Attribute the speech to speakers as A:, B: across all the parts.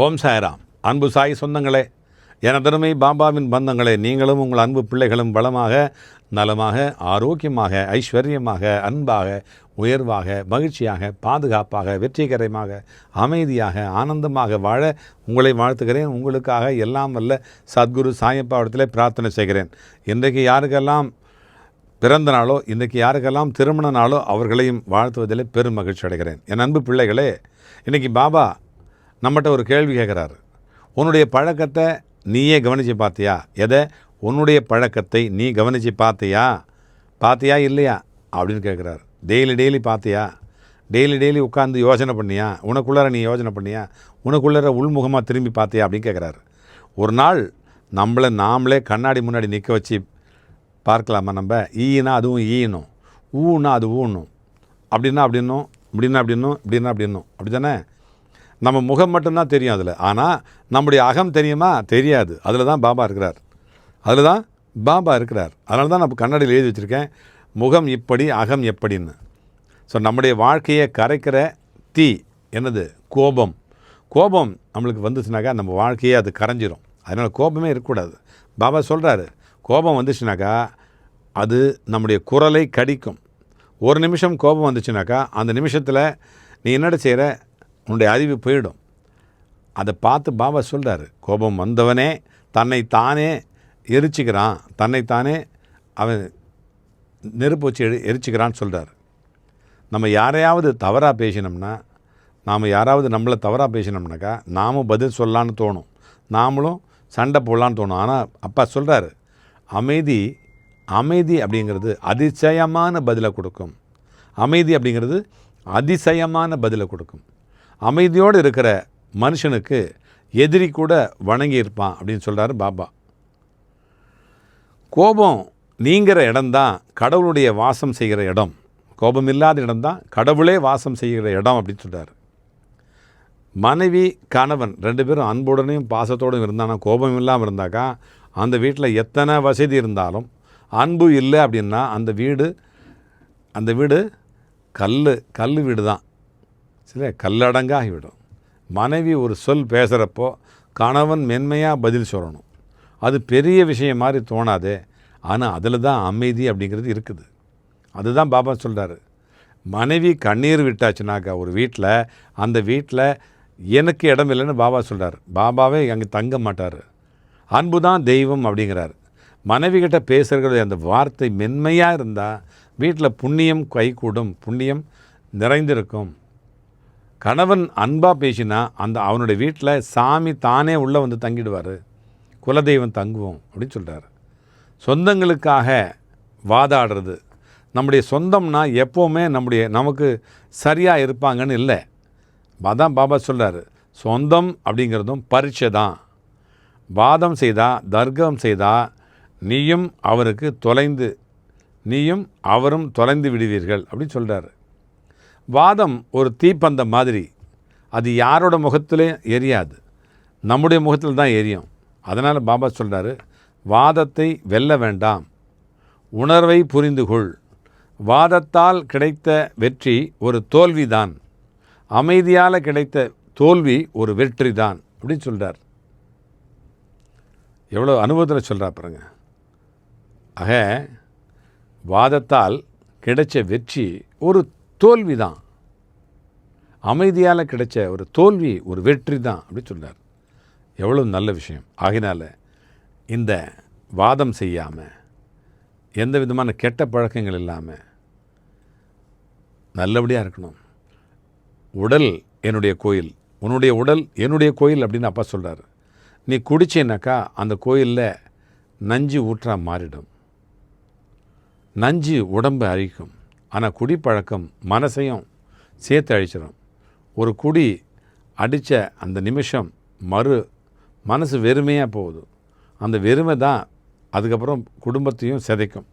A: ஓம் சாய்ராம். அன்பு சாய் சொந்தங்களே எனதருமை பாபாவின் பந்தங்களே நீங்களும் உங்கள் அன்பு பிள்ளைகளும் பலமாக நலமாக ஆரோக்கியமாக ஐஸ்வர்யமாக அன்பாக உயர்வாக மகிழ்ச்சியாக பாதுகாப்பாக வெற்றிகரமாக அமைதியாக ஆனந்தமாக வாழ உங்களை வாழ்த்துகிறேன். உங்களுக்காக எல்லாம் வல்ல சத்குரு சாயப்பாவடத்தில் பிரார்த்தனை செய்கிறேன். இன்றைக்கு யாருக்கெல்லாம் பிறந்த நாளோ இன்றைக்கி யாருக்கெல்லாம் திருமண நாளோ அவர்களையும் வாழ்த்துவதில் பெரும் மகிழ்ச்சி அடைகிறேன். என் அன்பு பிள்ளைகளே இன்றைக்கி பாபா நம்மகிட்ட ஒரு கேள்வி கேட்குறாரு. உன்னுடைய பழக்கத்தை நீயே கவனித்து பார்த்தியா எதை? உன்னுடைய பழக்கத்தை நீ கவனித்து பார்த்தியா பார்த்தியா இல்லையா? அப்படின்னு கேட்குறாரு. டெய்லி டெய்லி பார்த்தியா டெய்லி டெய்லி உட்காந்து யோசனை பண்ணியா? உனக்குள்ளார நீ யோசனை பண்ணியா? உனக்குள்ளார உள்முகமாக திரும்பி பார்த்தியா அப்படின்னு கேட்குறாரு. ஒரு நாள் நம்மளை நாமளே கண்ணாடி முன்னாடி நிற்க வச்சு பார்க்கலாமா நம்ம? ஈனா அதுவும் ஈனும். ஊனா அது ஊனும். அப்படின்னா அப்படின்னும் இப்படின்னா அப்படின்னும் இப்படின்னா அப்படின்னும். அப்படி தானே நம்ம முகம் மட்டும்தான் தெரியும் அதில். ஆனால் நம்முடைய அகம் தெரியுமா? தெரியாது. அதில் தான் பாபா இருக்கிறார். அதில் தான் பாபா இருக்கிறார். அதனால தான் நான் கண்ணாடியில் எழுதி வச்சுருக்கேன் முகம் இப்படி அகம் எப்படின்னு. ஸோ நம்முடைய வாழ்க்கையை கரைக்கிற தீ என்னது? கோபம். கோபம் நம்மளுக்கு வந்துச்சுனாக்கா நம்ம வாழ்க்கையே அது கரைஞ்சிரும். அதனால் கோபமே இருக்கக்கூடாது. பாபா சொல்கிறாரு கோபம் வந்துச்சுனாக்கா அது நம்முடைய குரலை கடிக்கும். ஒரு நிமிஷம் கோபம் வந்துச்சுனாக்கா அந்த நிமிஷத்தில் நீ என்னடா செய்கிற உன்னுடைய அறிவு போயிடும். அதை பார்த்து பாபா சொல்கிறாரு கோபம் வந்தவனே தன்னை தானே எரிச்சுக்கிறான் தன்னைத்தானே அவன் நெருப்பு வச்சு எரி எரிச்சிக்கிறான்னு சொல்கிறார் நம்ம யாரையாவது தவறாக பேசினோம்னா நாம் யாராவது நம்மளை தவறாக பேசினோம்னாக்கா நாமும் பதில் சொல்லலான்னு தோணும். நாமளும் சண்டை போடலான்னு தோணும். ஆனால் அப்பா சொல்கிறாரு அமைதி அமைதி அப்படிங்கிறது அதிசயமான பதிலை கொடுக்கும். அமைதி அப்படிங்கிறது அதிசயமான பதிலை கொடுக்கும். அமைதியோடு இருக்கிற மனுஷனுக்கு எதிரி கூட வணங்கி இருப்பான் அப்படின்னு சொல்கிறாரு பாபா. கோபம் நீங்கிற இடம்தான் கடவுளுடைய வாசம் செய்கிற இடம். கோபம் இல்லாத இடம்தான் கடவுளே வாசம் செய்கிற இடம் அப்படின்னு சொல்கிறார் மனைவி கணவன் ரெண்டு பேரும் அன்புடனையும் பாசத்தோடும் இருந்தானா கோபம் இல்லாமல் இருந்தாக்கா அந்த வீட்டில் எத்தனை வசதி இருந்தாலும் அன்பு இல்லை அப்படின்னா அந்த வீடு அந்த வீடு கல் கல் வீடு தான் சரி கல்லடங்காகிவிடும். மனைவி ஒரு சொல் பேசுகிறப்போ கணவன் மென்மையாக பதில் சொல்லணும். அது பெரிய விஷயம் மாதிரி தோணாதே. ஆனால் அதில் தான் அமைதி அப்படிங்கிறது இருக்குது. அதுதான் பாபா சொல்கிறாரு மனைவி கண்ணீர் விட்டாச்சுனாக்கா ஒரு வீட்டில் அந்த வீட்டில் எனக்கு இடம் இல்லைன்னு பாபா சொல்கிறார் பாபாவே அங்கே தங்க மாட்டார். அன்பு தான் தெய்வம் அப்படிங்கிறார். மனைவி கிட்ட அந்த வார்த்தை மென்மையாக இருந்தால் வீட்டில் புண்ணியம் கைகூடும். புண்ணியம் நிறைந்திருக்கும். கணவன் அன்பாக பேசினா அந்த அவனுடைய வீட்டில் சாமி தானே உள்ளே வந்து தங்கிடுவார். குலதெய்வம் தங்குவோம் அப்படின்னு சொல்கிறார் சொந்தங்களுக்காக வாதாடுறது. நம்முடைய சொந்தம்னா எப்போவுமே நம்முடைய நமக்கு சரியாக இருப்பாங்கன்னு இல்லை. அதான் பாபா சொல்கிறார் சொந்தம் அப்படிங்கிறதும் பரீட்சை தான். வாதம் செய்தால் தர்க்கம் செய்தால் நீயும் அவருக்கு தொலைந்து நீயும் அவரும் தொலைந்து விடுவீர்கள் அப்படின்னு சொல்கிறாரு வாதம் ஒரு தீப்பந்தம் மாதிரி. அது யாரோட முகத்திலையும் எரியாது. நம்முடைய முகத்தில் தான் எரியும். அதனால் பாபா சொல்கிறாரு வாதத்தை வெல்ல வேண்டாம். உணர்வை புரிந்து கொள். வாதத்தால் கிடைத்த வெற்றி ஒரு தோல்விதான். அமைதியால் கிடைத்த தோல்வி ஒரு வெற்றி தான் அப்படின்னு சொல்கிறார் எவ்வளோ அனுபவத்தில் சொல்கிறா பாருங்க. ஆக வாதத்தால் கிடைச்ச வெற்றி ஒரு தோல்வி தான் அமைதியால் கிடைச்ச ஒரு தோல்வி ஒரு வெற்றி தான் அப்படி சொல்கிறார் எவ்வளோ நல்ல விஷயம். ஆகினால இந்த வாதம் செய்யாமல் எந்த விதமான கெட்ட பழக்கங்கள் இல்லாமல் நல்லபடியாக இருக்கணும். உடல் என்னுடைய கோயில். உன்னுடைய உடல் என்னுடைய கோயில் அப்படின்னு அப்பா சொல்கிறார் நீ குடிச்சேனாக்கா அந்த கோயிலில் நஞ்சு ஊற்றா மாறிடும். நஞ்சு உடம்பை அழிக்கும். ஆனால் குடிப்பழக்கம் மனசையும் சேர்த்து அழிச்சிடும் ஒரு குடி அடித்த அந்த நிமிஷம் மறு மனசு வெறுமையாக போகுது. அந்த வெறுமை தான் அதுக்கப்புறம் குடும்பத்தையும் சிதைக்கும்.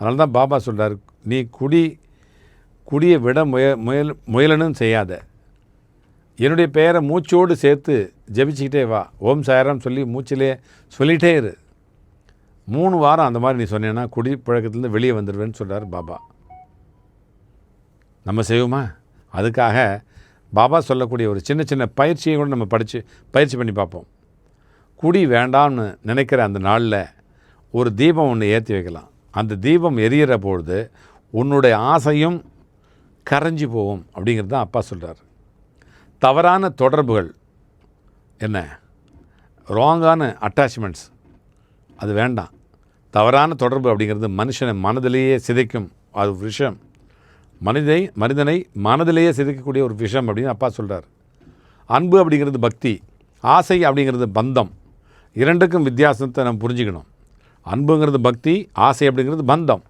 A: அதனால தான் பாபா சொல்கிறார் நீ குடி குடியை விட முய முயல் முயலனும் செய்யாத. என்னுடைய பெயரை மூச்சோடு சேர்த்து ஜபிச்சுக்கிட்டே வா. ஓம் சாயராம் சொல்லி மூச்சிலே சொல்லிகிட்டே இரு. மூணு வாரம் அந்த மாதிரி நீ சொன்னேன்னா குடி பழக்கத்துலேருந்து வெளியே வந்துடுவேன்னு சொல்கிறார் பாபா. நம்ம செய்வோமா? அதுக்காக பாபா சொல்லக்கூடிய ஒரு சின்ன சின்ன பயிற்சியை கூட நம்ம படித்து பயிற்சி பண்ணி பார்ப்போம். குடி வேண்டாம்னு நினைக்கிற அந்த நாளில் ஒரு தீபம் ஒன்று ஏற்றி வைக்கலாம். அந்த தீபம் எரியிற பொழுது உன்னுடைய ஆசையும் கரைஞ்சி போகும் அப்படிங்கிறது தான் அப்பா சொல்கிறார் தவறான தொடர்புகள் என்ன? ராங்கான அட்டாச்மெண்ட்ஸ் அது வேண்டாம். தவறான தொடர்பு அப்படிங்கிறது மனுஷனை மனதிலேயே சிதைக்கும். அது ஒரு விஷயம் மனிதை மனிதனை மனதிலேயே சிதைக்கக்கூடிய ஒரு விஷயம் அப்படின்னு அப்பா சொல்கிறார் அன்பு அப்படிங்கிறது பக்தி ஆசை அப்படிங்கிறது பந்தம். இரண்டுக்கும் வித்தியாசத்தை நம்ம புரிஞ்சுக்கணும். அன்புங்கிறது பக்தி ஆசை அப்படிங்கிறது பந்தம்.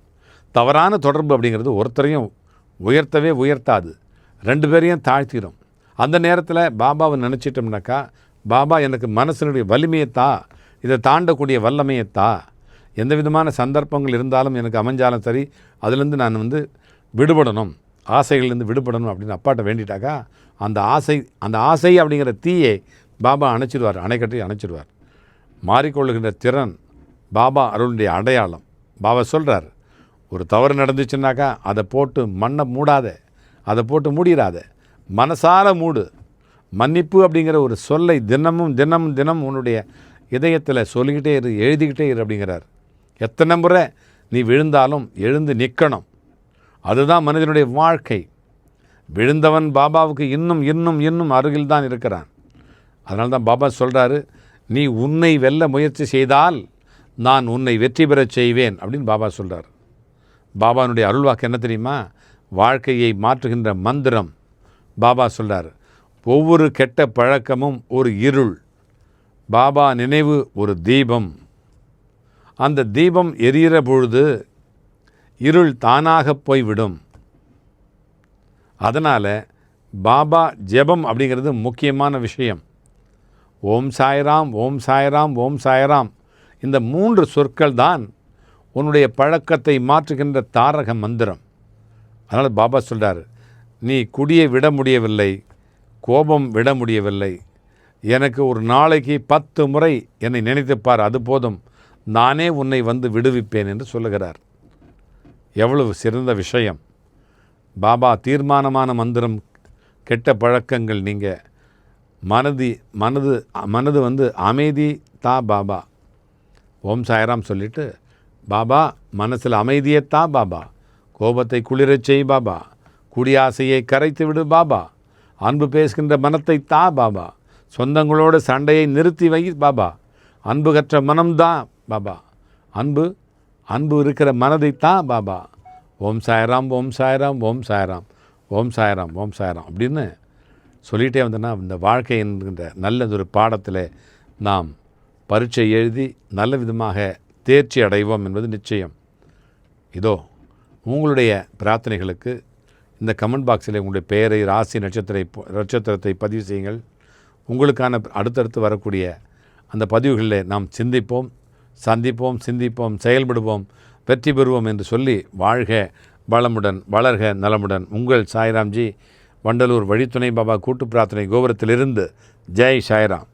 A: தவறான தொடர்பு அப்படிங்கிறது ஒருத்தரையும் உயர்த்தவே உயர்த்தாது. ரெண்டு பேரையும் தாழ்த்திடும் அந்த நேரத்தில் பாபாவை நினச்சிட்டோம்னாக்கா பாபா எனக்கு மனசினுடைய வலிமையை தா இதை தாண்டக்கூடிய வல்லமையை தா. எந்த விதமான சந்தர்ப்பங்கள் இருந்தாலும் எனக்கு அமைஞ்சாலும் சரி அதுலேருந்து நான் வந்து விடுபடணும் ஆசைகள்லேருந்து விடுபடணும் அப்படின்னு அப்பாட்ட வேண்டிட்டாக்கா அந்த ஆசை அந்த ஆசை அப்படிங்கிற தீயை பாபா அணைச்சிடுவார் அணைக்கட்டி அணைச்சிடுவார் மாறிக்கொள்ளுகின்ற திறன் பாபா அருளுடைய அடையாளம். பாபா சொல்கிறார் ஒரு தவறு நடந்துச்சுன்னாக்கா அதை போட்டு மண்ணை மூடாத அதை போட்டு மூடிடாத மனசார மூடு. மன்னிப்பு அப்படிங்கிற ஒரு சொல்லை தினமும் தினமும் தினம் உன்னுடைய இதயத்தில் சொல்லிக்கிட்டே இரு எழுதிக்கிட்டே இரு அப்படிங்கிறார். எத்தனை முறை நீ விழுந்தாலும் எழுந்து நிற்கணும் அதுதான் மனிதனுடைய வாழ்க்கை. விழுந்தவன் பாபாவுக்கு இன்னும் இன்னும் இன்னும் அருகில் தான் இருக்கிறான். அதனால தான் பாபா சொல்கிறாரு நீ உன்னை வெல்ல முயற்சி செய்தால் நான் உன்னை வெற்றி பெறச் செய்வேன் அப்படின்னு பாபா சொல்கிறார் பாபானுடைய அருள்வாக்கு என்ன தெரியுமா? வாழ்க்கையை மாற்றுகின்ற மந்திரம். பாபா சொல்கிறார் ஒவ்வொரு கெட்ட பழக்கமும் ஒரு இருள் பாபா நினைவு ஒரு தீபம். அந்த தீபம் எரியிற பொழுது இருள் தானாக போய்விடும். அதனால் பாபா ஜெபம் அப்படிங்கிறது முக்கியமான விஷயம். ஓம் சாய்ராம் ஓம் சாய்ராம் ஓம் சாய்ராம். இந்த மூன்று சொற்கள் தான் உன்னுடைய பழக்கத்தை மாற்றுகின்ற தாரக மந்திரம். அதனால் பாபா சொல்கிறார் நீ குடியை விட முடியவில்லை கோபம் விட முடியவில்லை. எனக்கு ஒரு நாளைக்கு பத்து முறை என்னை நினைத்துப்பார் அது போதும். நானே உன்னை வந்து விடுவிப்பேன் என்று சொல்லுகிறார். எவ்வளவு சிறந்த விஷயம். பாபா தீர்மானமான மந்திரம் கெட்ட பழக்கங்கள் நீங்கள் மனதி மனது மனது வந்து அமைதி தா பாபா. ஓம் சாய்ராம் சொல்லிட்டு பாபா மனசில் அமைதியை தா பாபா. கோபத்தை குளிரச் செய் பாபா. குடியாசையை கரைத்து விடு பாபா. அன்பு பேசுகின்ற மனத்தை தா பாபா. சொந்தங்களோட சண்டையை நிறுத்தி வை பாபா. அன்பு கற்ற மனம்தான் பாபா. அன்பு அன்பு இருக்கிற மனதை தான் பாபா. ஓம் சாய்ராம் ஓம் சாய்ராம் ஓம் சாய்ராம் ஓம் சாய்ராம் ஓம் சாய்ராம் அப்படின்னு சொல்லிகிட்டே வந்தோன்னா இந்த வாழ்க்கை என்கின்ற நல்லதொரு பாடத்தில் நாம் பரீட்சை எழுதி நல்ல விதமாக தேர்ச்சி அடைவோம் என்பது நிச்சயம். இதோ உங்களுடைய பிரார்த்தனைகளுக்கு இந்த கமெண்ட் பாக்ஸில் உங்களுடைய பெயரை ராசி நட்சத்திரை நட்சத்திரத்தை பதிவு செய்யுங்கள். உங்களுக்கான அடுத்தடுத்து வரக்கூடிய அந்த பதிவுகளில் நாம் சிந்திப்போம். சந்திப்போம் சிந்திப்போம் செயல்படுவோம் வெற்றி பெறுவோம் என்று சொல்லி வாழ்க வளமுடன் வளர்க நலமுடன். உங்கள் சாய்ராம்ஜி வண்டலூர் வழித்துணை பாபா கூட்டு பிரார்த்தனை கோபுரத்திலிருந்து. ஜெய் சாய்ராம்.